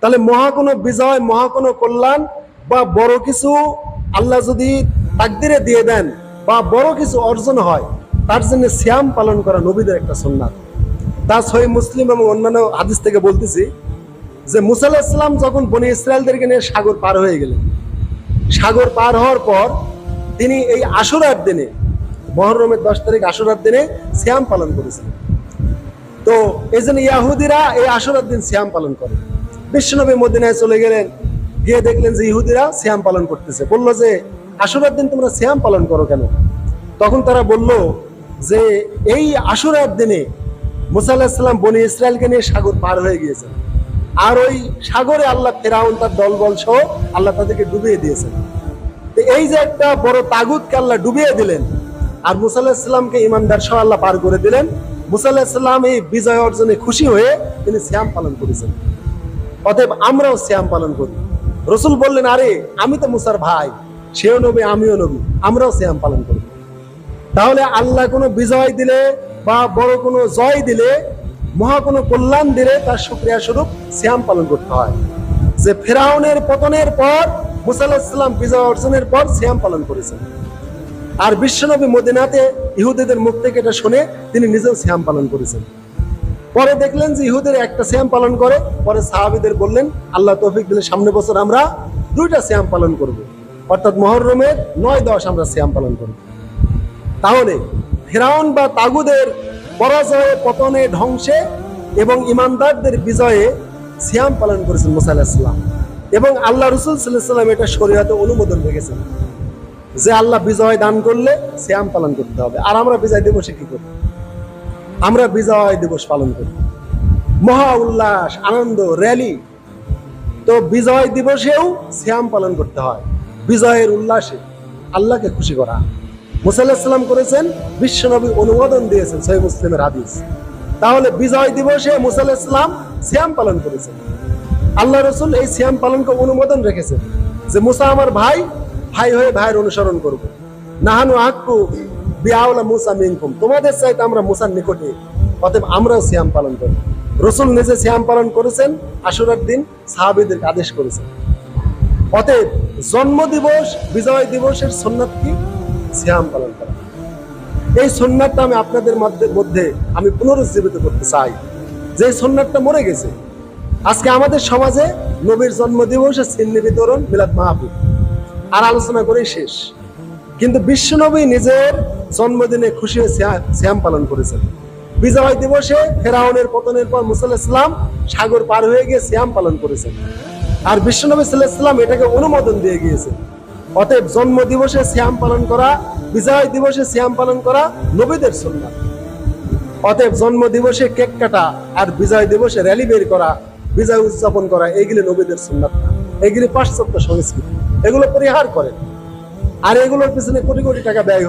তাহলে মহা কোনো বিজয়, মহা কোনো কল্যাণ বা বড় কিছু আল্লাহ যদি তাকদিরে দিয়ে দেন বা বড় কিছু অর্জন হয়, তার জন্য শ্যাম পালন করা নবীদের একটা সন্ন্যাত তা সহি মুসলিম এবং অন্যান্য হাদিস থেকে বলতেছি যে মুসা ইসলাম যখন বনি ইসরায়েলদেরকে নিয়ে সাগর পার হয়ে গেলেন, সাগর পার হওয়ার পর তিনি এই আশুরার দিনে, মহরমের দশ তারিখ আশুরার দিনে শ্যাম পালন করেছিলেন। তো এই জন্য ইয়াহুদিরা এই আশুরার দিন শ্যাম পালন করে। বিশ্বনবী মদিনায় চলে গেলেন, গিয়ে দেখলেন যে ইহুদিরা শ্যাম পালন করতেছে। বলল যে আশুরার দিন তোমরা শ্যাম পালন করো কেন? তখন তারা বলল যে, এই আশুরার দিনে মুসা বনি ইসরায়েলকে নিয়ে সাগর পার হয়ে গিয়েছেন। আর ওই সাগরে আল্লাহ ফেরাউন তার দলবল সহ আল্লাহ তাদেরকে ডুবিয়ে দিয়েছেন। তো এই যে একটা বড় তাগুতকে আল্লাহ ডুবিয়ে দিলেন, আর মুসা আলাহিসাল্লামকে ইমানদার সহ আল্লাহ পার করে দিলেন, মুসা আলাহিসাল্লাম এই বিজয় অর্জনে খুশি হয়ে তিনি শ্যাম পালন করেছেন। অতএব আমরাও শ্যাম পালন করি। রসুল বললেন, আরে, আমি তো মুসার ভাই, সেও নবী, আমিও নবী, আমরাও শ্যাম পালন করি। তাহলে আল্লাহ কোনো বিজয় দিলে বা বড় কোনো জয় দিলে, মহা কোনো কল্যাণ দিলে তার শুক্রিয়া স্বরূপ শ্যাম পালন করতে হয়। যে ফেরাউনের পতনের পর, মুসা আলাহিসাল্লাম বিজয় অর্জনের পর শ্যাম পালন করেছেন। আর বিশ্বনবী মদিনাতে ইহুদিদের মুখ থেকে এটা শুনে তিনি নিজেও শ্যাম পালন করেছেন। পরে দেখলেন যে ইহুদের একটা শ্যাম পালন করে, পরে সাহাবিদের বললেন, আল্লাহ তৌফিক দিলে সামনে বছর আমরা দুইটা শ্যাম পালন করব। অর্থাৎ মহরমের নয় দশ আমরা শ্যাম পালন করব। তাহলে ফেরাউন বা তাগুদের পরাজয়ে, পতনে, ধ্বংসে এবং ইমানদারদের বিজয়ে সিয়াম পালন করেছেন মুসা আলাহিসাল্লাম এবং আল্লাহ রসুল সাল্লাম এটা শরীয়তে অনুমোদন রেখেছেন যে আল্লাহ বিজয় দান করলে শ্যাম পালন করতে হবে। আর আমরা বিজয় দিবসে কি করি আমরা বিজয় দিবস পালন করি। মহা উল্লাস, আনন্দ র্যালি তো বিজয় দিবসেও শ্যাম পালন করতে হয়। বিজয়ের উল্লাসে আল্লাহকে খুশি করা। মুসাল্লাহাম করেছেন, বিশ্বনবী অনুমোদন দিয়েছেন সহি মুসলিমের হাদিস। তাহলে বিজয় দিবসে মুসাল্লাহাম শ্যাম পালন করেছেন। আল্লাহ রসুল এই শ্যাম পালনকে অনুমোদন রেখেছেন যে, মুসা আমার ভাই ভাই হয়ে ভাইয়ের অনুসরণ করব। নাহানু আক্কু বিআলা মুসা মিনকুম। তোমাদের চাইতে আমরা মুসার নিকটে, অতএব আমরাও শ্যাম পালন করি। রসুল নিজে শ্যাম পালন করেছেন, আশুরার দিন সাহাবিদেরকে আদেশ করেছেন। অতএব জন্ম দিবস, বিজয় দিবসের সন্ন্যাত কি শ্যাম পালন করা। এই সন্ন্যাতটা আমি আপনাদের মধ্যে- আমি পুনরুজ্জীবিত করতে চাই। যে সন্ন্যাতটা মরে গেছে, আজকে আমাদের সমাজে নবীর জন্ম দিবসে চিহ্নি বিতরণ মিলাদ মাহবুব আর আলোচনা করেই শেষ। কিন্তু বিশ্বনবী নিজের জন্মদিনে খুশি হয়ে শ্যাম পালন করেছেন। বিজয় দিবসে ফেরাউনের পতনের পর ইসলাম সাগর পার হয়ে গিয়ে শ্যাম পালন করেছেন। আর বিশ্বনবী সাল্লাহ ইসলাম এটাকে অনুমোদন দিয়ে গিয়েছে অতএব জন্ম দিবসে শ্যাম পালন করা, বিজয় দিবসে শ্যাম পালন করা নবীদের সন্ন্যাত অতএব জন্ম দিবসে কেক কাটা আর বিজয় দিবসে র্যালি বের করা, বিজয় উদযাপন করা এইগুলি নবীদের সুন্নাত এগুলি পাশ্চাত্য সংস্কৃতি। এগুলো পরিহার করেন। আর এগুলোর পিছনে কোটি কোটি টাকা ব্যয়